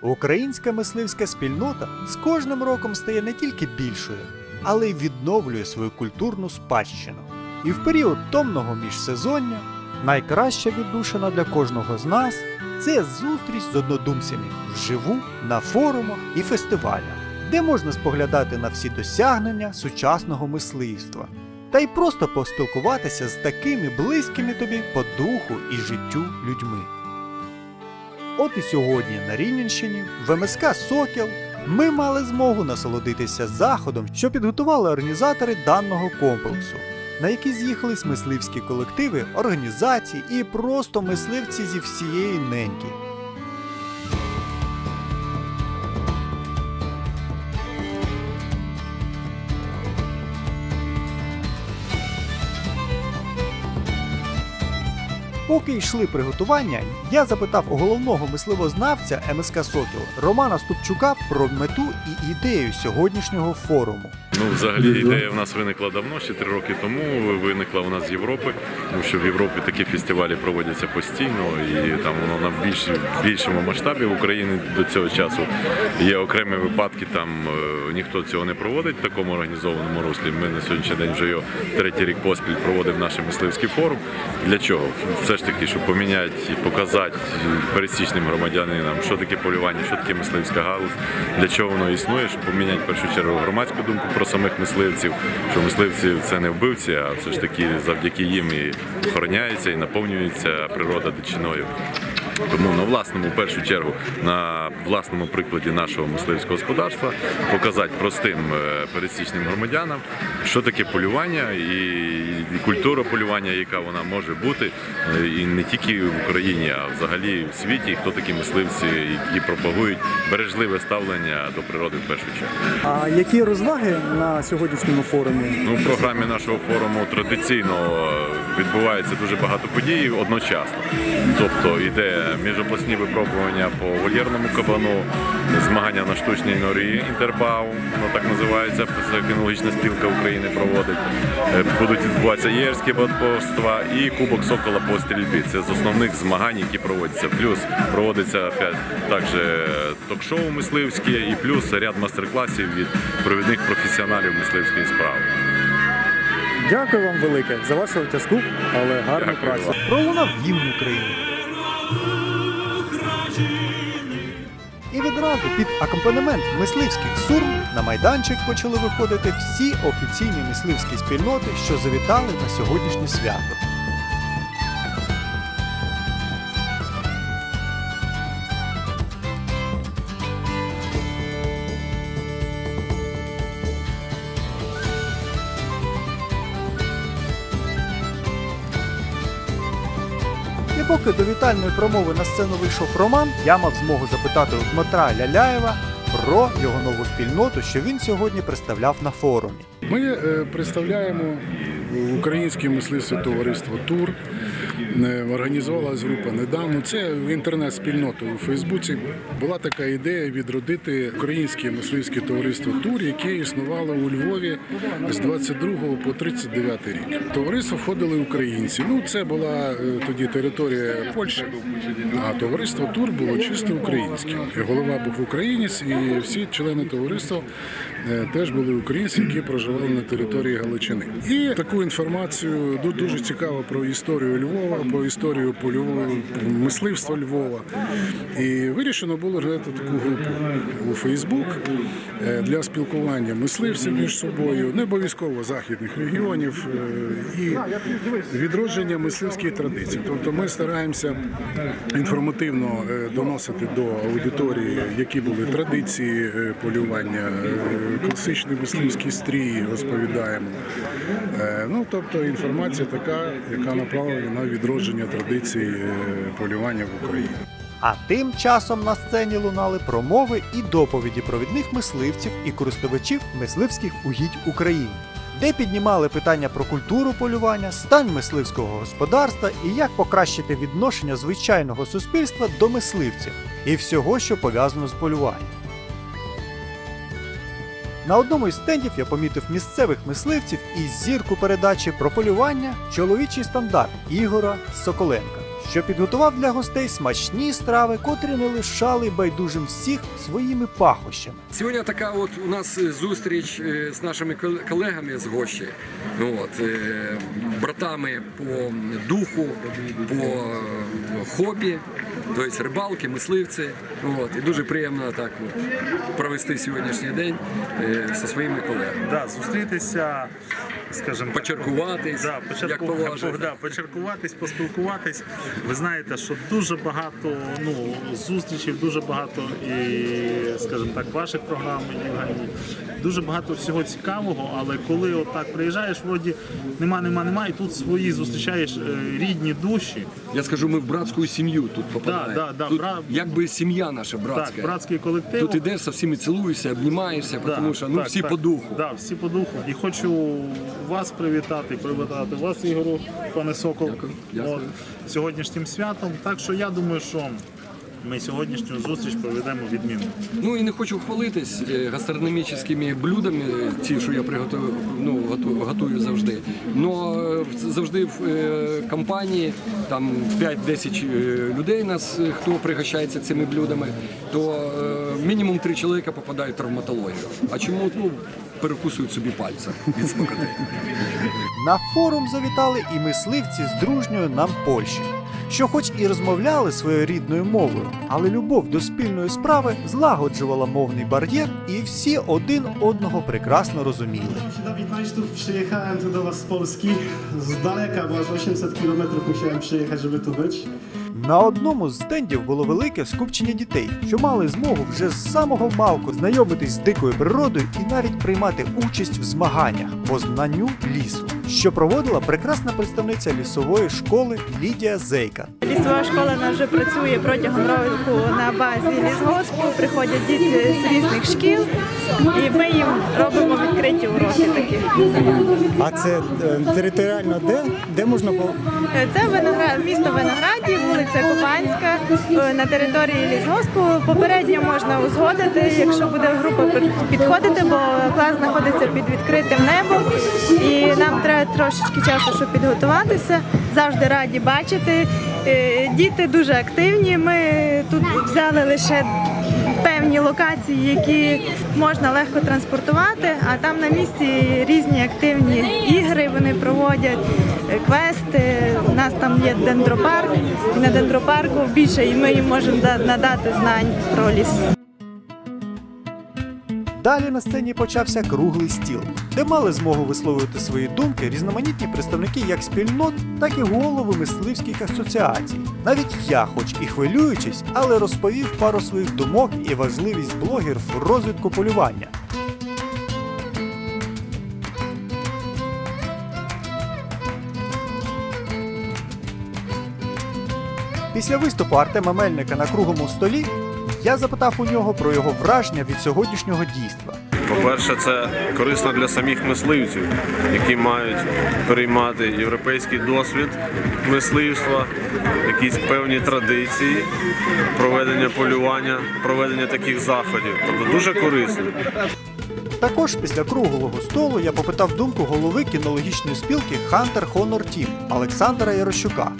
Українська мисливська спільнота з кожним роком стає не тільки більшою, але й відновлює свою культурну спадщину. І в період томного міжсезоння найкраща віддушина для кожного з нас це зустріч з однодумцями вживу на форумах і фестивалях, де можна споглядати на всі досягнення сучасного мисливства та й просто поспілкуватися з такими близькими тобі по духу і життю людьми. От і сьогодні на Рівненщині в МСК Сокіл ми мали змогу насолодитися заходом, що підготували організатори даного комплексу, на який з'їхались мисливські колективи, організації і просто мисливці зі всієї неньки. Поки йшли приготування, я запитав у головного мисливознавця МСК Сокіл Романа Ступчука про мету і ідею сьогоднішнього форуму. Ну, взагалі, ідея в нас виникла давно, ще три роки тому. Виникла у нас з Європи, тому що в Європі такі фестивалі проводяться постійно, і там воно на більш більшому масштабі в Україні до цього часу є окремі випадки. Там е, ніхто цього не проводить в такому організованому руслі. Ми на сьогоднішній день вже його третій рік поспіль проводив наш мисливський форум. Для чого? Ж таки, щоб поміняти і показати пересічним громадянинам, що таке полювання, що таке мисливська галузь, для чого воно існує, щоб поміняти в першу чергу громадську думку про самих мисливців, що мисливці це не вбивці, а все ж таки завдяки їм і охороняється і наповнюється природа дичиною. Тому на власному, в першу чергу, на власному прикладі нашого мисливського господарства показати простим е, пересічним громадянам, що таке полювання і, культура полювання, яка вона може бути, е, і не тільки в Україні, а взагалі в світі, хто такі мисливці, які пропагують бережливе ставлення до природи в першу чергу. А які розваги на сьогоднішньому форумі? Ну, в програмі нашого форуму традиційно е, відбувається дуже багато подій одночасно. Тобто йде міжобласні випробування по вольєрному кабану, змагання на штучній норі Інтербау, воно так називається, кінологічна спілка України проводить. Е, Будуть відбуватися єрські батповства і Кубок Сокола по стрільбі. Це з основних змагань, які проводяться. Плюс проводиться також е, ток-шоу мисливське і плюс ряд мастер-класів від провідних професіоналів мисливської справи. Дякую вам велике за вашу тяжку, але гарну Дякую працю. Пролунав гімн України. І відразу під акомпанемент мисливських сурм на майданчик почали виходити всі офіційні мисливські спільноти, що завітали на сьогоднішнє свято. Поки до вітальної промови на сцену вийшов Роман, я мав змогу запитати у Дмитра Ляляєва про його нову спільноту, що він сьогодні представляв на форумі. Ми е, представляємо українське мисливське товариство Тур. Організувалась група недавно. Це інтернет-спільнота у Фейсбуці. Була така ідея відродити українське мисливське товариство Тур, яке існувало у Львові з 22 по 39 рік. Товариство входили українці. Ну це була е, тоді територія Польщі, а товариство Тур було чисто українським. Голова був українець, і всі члени товариства теж були українці, які проживали на території Галичини. І таку інформацію ду- дуже цікаво про історію Львова, про історію мисливства Львова. І вирішено було робити таку групу у Фейсбук е, для спілкування мисливців між собою, не обов'язково західних регіонів е, і відродження мисливських традицій. Тобто ми стараємося інформативно е, доносити до аудиторії, які були традиції е, полювання, класичні мисливські стрії розповідаємо. Е, Ну, тобто інформація така, яка направлена на відродження традицій е, полювання в Україні. А тим часом на сцені лунали промови і доповіді провідних мисливців і користувачів мисливських угідь України, де піднімали питання про культуру полювання, стан мисливського господарства і як покращити відношення звичайного суспільства до мисливців і всього, що пов'язано з полюванням. На одному із стендів я помітив місцевих мисливців і зірку передачі про полювання чоловічий стандарт Ігора Соколенка, що підготував для гостей смачні страви, котрі не лишали байдужим всіх своїми пахощами. Сьогодні така от у нас зустріч е, з нашими кол- колегами з Гощі, от, е, братами по духу, по хобі, тобто рибалки, мисливці. От, і дуже приємно так от, провести сьогоднішній день е, зі своїми колегами. Да, зустрітися, скажімо Почеркуватись, Да, як почерку... положено. да, почеркуватись, поспілкуватись. Ви знаєте, що дуже багато ну, зустрічей, дуже багато і, скажімо так, ваших програм, Євгеній, дуже багато всього цікавого, але коли отак приїжджаєш, вроді нема, нема, нема, і тут свої зустрічаєш е, рідні душі. Я скажу, ми в братську сім'ю тут попадаємо. Да, да, тут бра- якби сім'я наша братська. Так, братський колектив. Тут ідеш, со всіми цілуєшся, обнімаєшся, Да, тому що ну, так, всі так. по духу. Да, всі по духу. І хочу вас привітати, привітати вас, Ігору, пане Сокол, дякую. От, сьогоднішнім святом. Так що я думаю, що ми сьогоднішню зустріч проведемо відмінно. Ну і не хочу хвалитись е, гастрономічними блюдами, е, ті, що я приготую, ну, готу- готую завжди. Но е, завжди в е, компанії там 5-10 е, людей нас, е, хто пригощається цими блюдами, то е, мінімум 3 чоловіка попадають в травматологію. А чому ну, перекусують собі пальця від смакоти. На форум завітали і мисливці з дружньої нам Польщі, що хоч і розмовляли своєю рідною мовою, але любов до спільної справи злагоджувала мовний бар'єр, і всі один одного прекрасно rozumіли. Dawid Majsztów, przyjechałem tu do Was z Polski. Z daleka, bo aż 800 km musiałem przyjechać, żeby tu być. На одному з стендів було велике скупчення дітей, що мали змогу вже з самого малку знайомитись з дикою природою і навіть приймати участь в змаганнях по знанню лісу, що проводила прекрасна представниця лісової школи Лідія Зейка. Лісова школа в нас вже працює протягом року на базі лісгоспу. Приходять діти з різних шкіл, і ми їм робимо відкриті уроки такі. А це е, територіально де? Де можна по Це виноград, місто Винограді, вулиця Кубанська е, на території лісгоспу. Попередньо можна узгодити, якщо буде група підходити, бо клас знаходиться під відкритим небом, і нам треба трошечки часу, щоб підготуватися. Завжди раді бачити. Е, Діти дуже активні. Ми тут взяли лише певні локації, які можна легко транспортувати, а там на місці різні активні ігри вони проводять, е, квести. У нас там є дендропарк, і на дендропарку більше і ми їм можемо надати знань про ліс. Далі на сцені почався круглий стіл, де мали змогу висловити свої думки різноманітні представники як спільнот, так і голови мисливських асоціацій. Навіть я, хоч і хвилюючись, але розповів пару своїх думок і важливість блогерів в розвитку полювання. Після виступу Артема Мельника на круглому столі я запитав у нього про його враження від сьогоднішнього дійства. По-перше, це корисно для самих мисливців, які мають переймати європейський досвід мисливства, якісь певні традиції, проведення полювання, проведення таких заходів. Тобто дуже корисно. Також після круглого столу я попитав думку голови кінологічної спілки Hunter Honor Team Олександра Ярощука.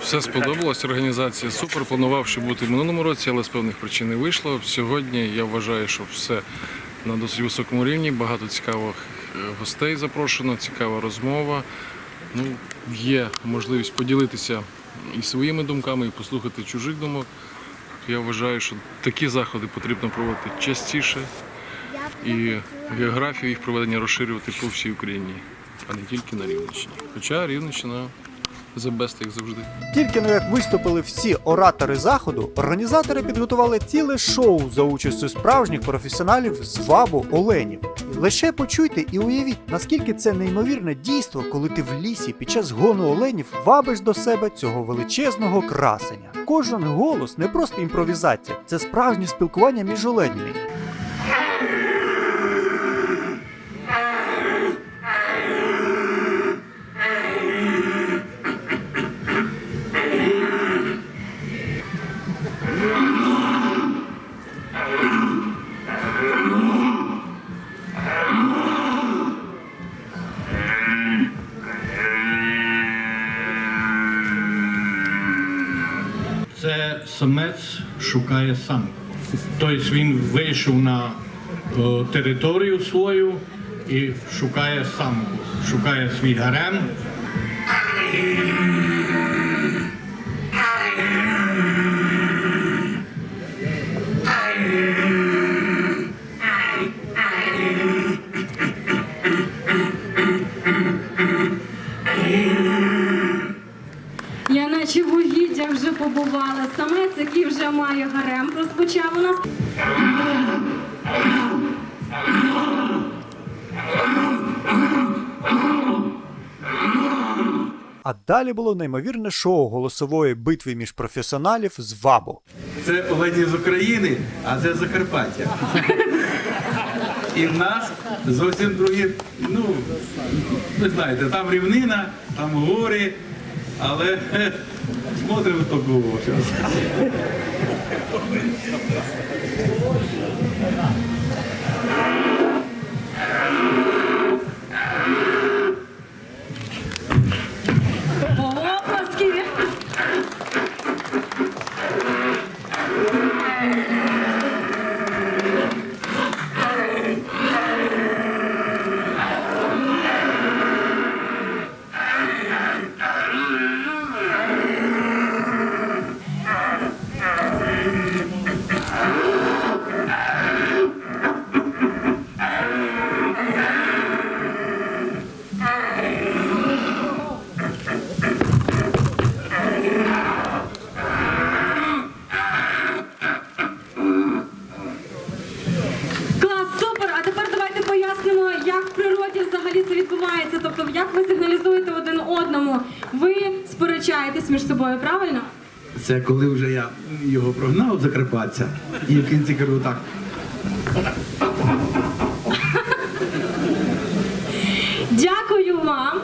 Все сподобалось. Організація супер. Планував, що бути в минулому році, але з певних причин не вийшло. Сьогодні я вважаю, що все на досить високому рівні. Багато цікавих е, гостей запрошено, цікава розмова. Ну, є можливість поділитися і своїми думками, і послухати чужих думок. Я вважаю, що такі заходи потрібно проводити частіше і географію їх проведення розширювати по всій Україні, а не тільки на Рівненщині. Хоча Рівненщина the best, як завжди. Тільки но як виступили всі оратори заходу, організатори підготували ціле шоу за участю справжніх професіоналів з вабу оленів. Лише почуйте і уявіть, наскільки це неймовірне дійство, коли ти в лісі під час гону оленів вабиш до себе цього величезного красення. Кожен голос не просто імпровізація, це справжнє спілкування між оленями. Самець шукає самку. Тобто він вийшов на е, територію свою і шукає самку, шукає свій гарем. Побувала. Самець, який вже має гарем, розпочав у нас. А далі було неймовірне шоу голосової битви між професіоналів з ВАБу. Це Олені з України, а це Закарпаття. І в нас зовсім другі, ну, ви знаєте, там рівнина, там гори, але смотрим, хто був зараз. Це коли вже я його прогнав Закарпаття, і в кінці кажу так. Дякую вам.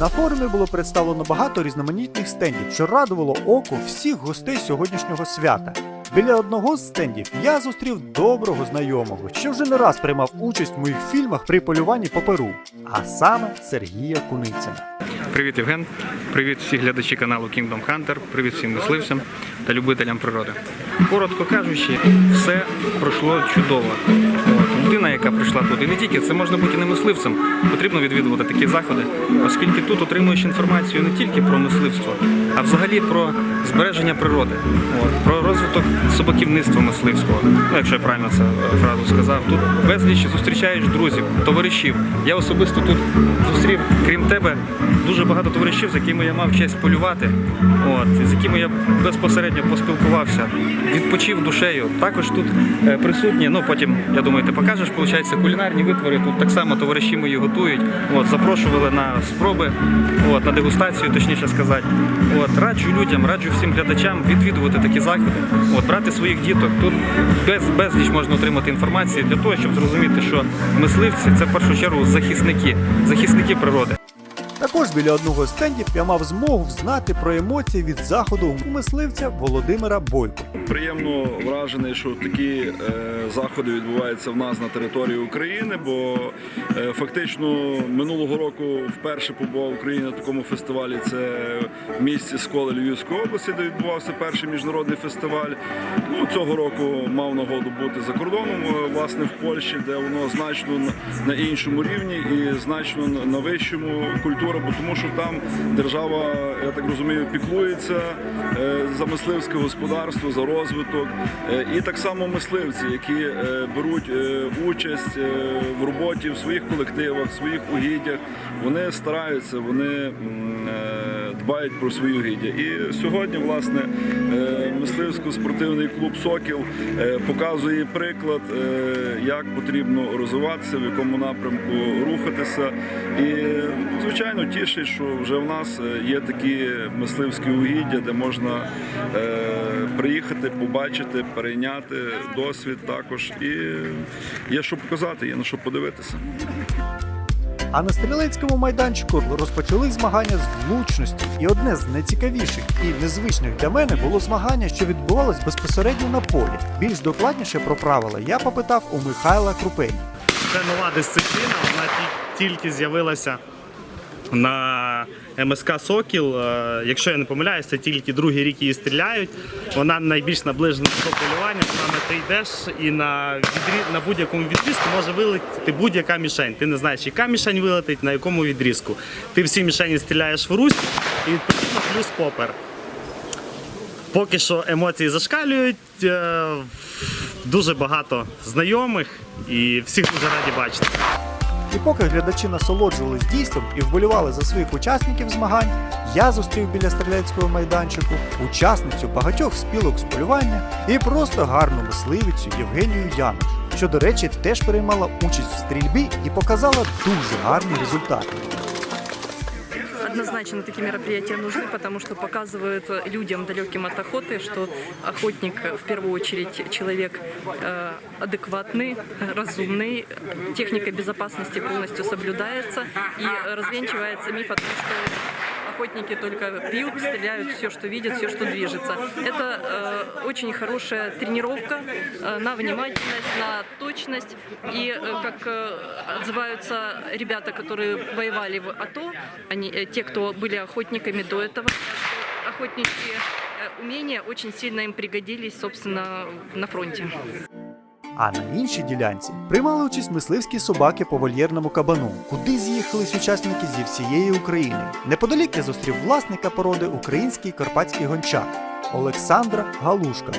На форумі було представлено багато різноманітних стендів, що радувало око всіх гостей сьогоднішнього свята. Біля одного з стендів я зустрів доброго знайомого, що вже не раз приймав участь в моїх фільмах при полюванні по Перу, а саме Сергія Куницина. Привіт, Євген. Привіт всі глядачі каналу Kingdom Hunter. Привіт всім мисливцям та любителям природи. Коротко кажучи, все пройшло чудово. Людина, яка прийшла тут, і не тільки це можна бути не мисливцем. Потрібно відвідувати такі заходи, оскільки тут отримуєш інформацію не тільки про мисливство, а взагалі про збереження природи, про розвиток собаківництва мисливського. Ну, якщо я правильно це е, фразу сказав, тут безліч зустрічаєш друзів, товаришів. Я особисто тут зустрів, крім тебе, дуже багато товаришів, з якими я мав честь полювати, от, з якими я безпосередньо поспілкувався, відпочив душею. Також тут е, присутні, ну потім, я думаю, ти покажеш, виходить, кулінарні витвори. Тут так само товариші мої готують. От, запрошували на спроби, от, на дегустацію, точніше сказати. От, раджу людям, раджу всім глядачам відвідувати такі заходи, от, брати своїх діток. Тут без, безліч можна отримати інформації для того, щоб зрозуміти, що мисливці це в першу чергу захисники, захисники природи. Також біля одного з стендів я мав змогу знати про емоції від заходу у мисливця Володимира Бойко. Приємно вражений, що такі е, заходи відбуваються в нас на території України, бо е, фактично минулого року вперше побував в Україні на такому фестивалі. Це в місті Сколи Львівської області, де відбувався перший міжнародний фестиваль. Ну, цього року мав нагоду бути за кордоном, е, власне, в Польщі, де воно значно на- іншому рівні і значно на- на вищому культура, бо тому що там держава, я так розумію, піклується е, за мисливське господарство, за розвиток. Е, І так само мисливці, які е, беруть участь в роботі в своїх колективах, в своїх угіддях, вони стараються, вони дбають про свої угіддя. І сьогодні, власне, е, мисливсько-спортивний клуб Сокіл е, показує приклад, е, як потрібно розвиватися, в якому напрямку рухатися. І, звичайно, тішить, що вже в нас є такі мисливські угіддя, де можна приїхати, побачити, перейняти досвід також. І є що показати, є на що подивитися. А на стрілецькому майданчику розпочали змагання з влучності. І одне з найцікавіших і незвичних для мене було змагання, що відбувалось безпосередньо на полі. Більш докладніше про правила я попитав у Михайла Крупені. Це нова дисципліна, вона ті- тільки з'явилася на МСК Сокіл. Е, Якщо я не помиляюсь, це тільки другий рік її стріляють. Вона найбільш наближена до полювання. Саме ти йдеш і на відрі... на будь-якому відрізку може вилетіти будь-яка мішень. Ти не знаєш, яка мішень вилетить, на якому відрізку. Ти всі мішені стріляєш в русь і відповідно плюс попер. Поки що емоції зашкалюють. е, Дуже багато знайомих і всіх дуже раді бачити. І поки глядачі насолоджувались дійством і вболівали за своїх учасників змагань, я зустрів біля стрілецького майданчику учасницю багатьох спілок з полювання і просто гарну мисливицю Євгенію Януш, що, до речі, теж приймала участь в стрільбі і показала дуже гарні результат Однозначно такие мероприятия нужны, потому что показывают людям, далеким от охоты, что охотник в первую очередь человек э, адекватный, разумный, техника безопасности полностью соблюдается и развенчивается миф о том, что охотники только пьют, стреляют все, что видят, все, что движется. Это э, очень хорошая тренировка э, на внимательность, на точность. И э, как э, отзываются ребята, которые воевали в АТО, они, э, те, кто были охотниками до этого, охотничьи э, умения очень сильно им пригодились, собственно, на фронте. А на іншій ділянці приймали участь мисливські собаки по вольєрному кабану, куди з'їхались учасники зі всієї України. Неподалік я зустрів власника породи український карпатський гончар Олександра Галушка,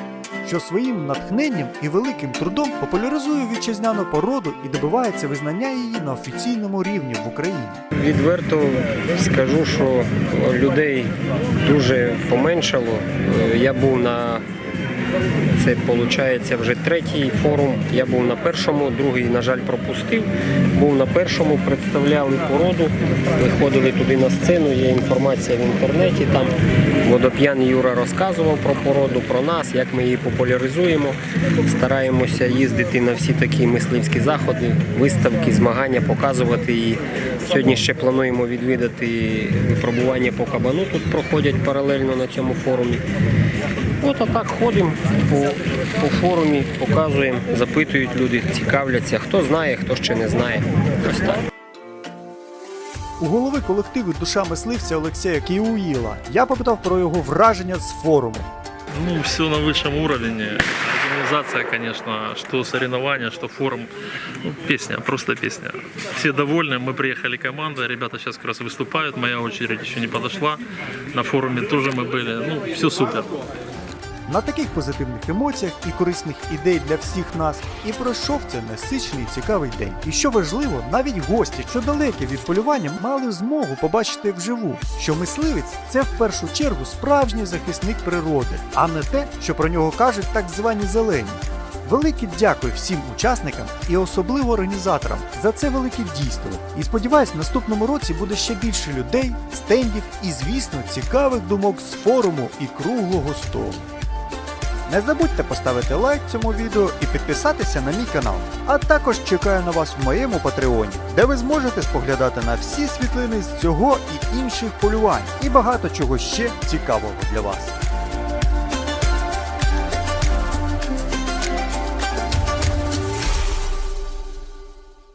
що своїм натхненням і великим трудом популяризує вітчизняну породу і добивається визнання її на офіційному рівні в Україні. Відверто скажу, що людей дуже поменшало. Е, Я був на це виходить вже третій форум. Я був на першому, другий, на жаль, пропустив. Був на першому, представляли породу, виходили туди на сцену, є інформація в інтернеті. Там водоп'ян Юра розказував про породу, про нас, як ми її популяризуємо. Стараємося їздити на всі такі мисливські заходи, виставки, змагання, показувати її. Сьогодні ще плануємо відвідати випробування по кабану. Тут проходять паралельно на цьому форумі. От а так ходимо по, по форумі, показуємо, запитують люди, цікавляться, хто знає, хто ще не знає. Ось так. У голови колективу душа мисливця Олексія Кіуїла я попитав про його враження з форуму. Ну, все на высшем уровне. Организация, конечно, что соревнования, что форум. Ну, песня, просто песня. Все довольны, мы приехали команда, ребята сейчас как раз выступают, моя очередь еще не подошла. На форуме тоже мы были, ну, все супер. На таких позитивних емоціях і корисних ідей для всіх нас і пройшов цей насичений цікавий день. І що важливо, навіть гості, що далекі від полювання, мали змогу побачити вживу, що мисливець це в першу чергу справжній захисник природи, а не те, що про нього кажуть так звані зелені. Велике дякую всім учасникам і особливо організаторам за це велике дійство. І сподіваюсь, в наступному році буде ще більше людей, стендів і, звісно, цікавих думок з форуму і круглого столу. Не забудьте поставити лайк цьому відео і підписатися на мій канал. А також чекаю на вас в моєму патреоні, де ви зможете споглядати на всі світлини з цього і інших полювань, і багато чого ще цікавого для вас.